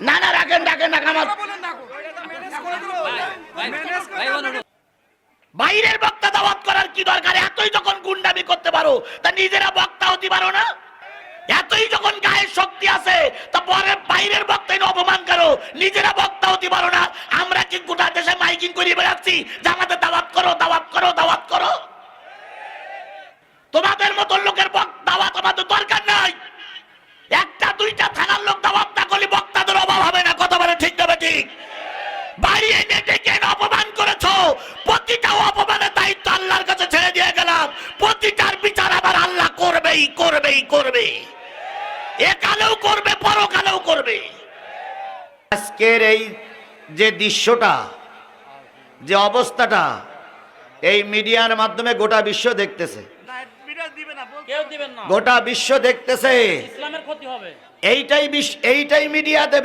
না না রাখেন রাখেন আমার। বাইরের বক্তা দাওয়াত করার কি দরকার? এতই যখন গুন্ডামি করতে পারো, তা নিজেরা বক্তা হতে পারো না? এতই যখন গায়ের শক্তি আছে, তা পরে বাইরের বক্তাই অপমান করো, নিজেরা বক্তা হতে পারো না। আমরা কি গোটা দেশে মাইকিং করিয়ে বেড়াচ্ছি? জামাতে অপমানের দায়িত্ব আল্লাহর কাছে ছেড়ে দিয়ে গেলাম। প্রতিটার বিচার আবার আল্লাহ করবেই করবেই করবে একালেও করবে পরকালেও করবে। আজকের এই যে দৃশ্যটা যে অবস্থাটা এই মিডিয়ার মাধ্যমে গোটা বিশ্ব দেখতেছে। কেউ দিবেন না। গোটা বিশ্ব দেখতেছে। ইসলামের এইটাই বিশ্ব এইটাই মিডিয়াতে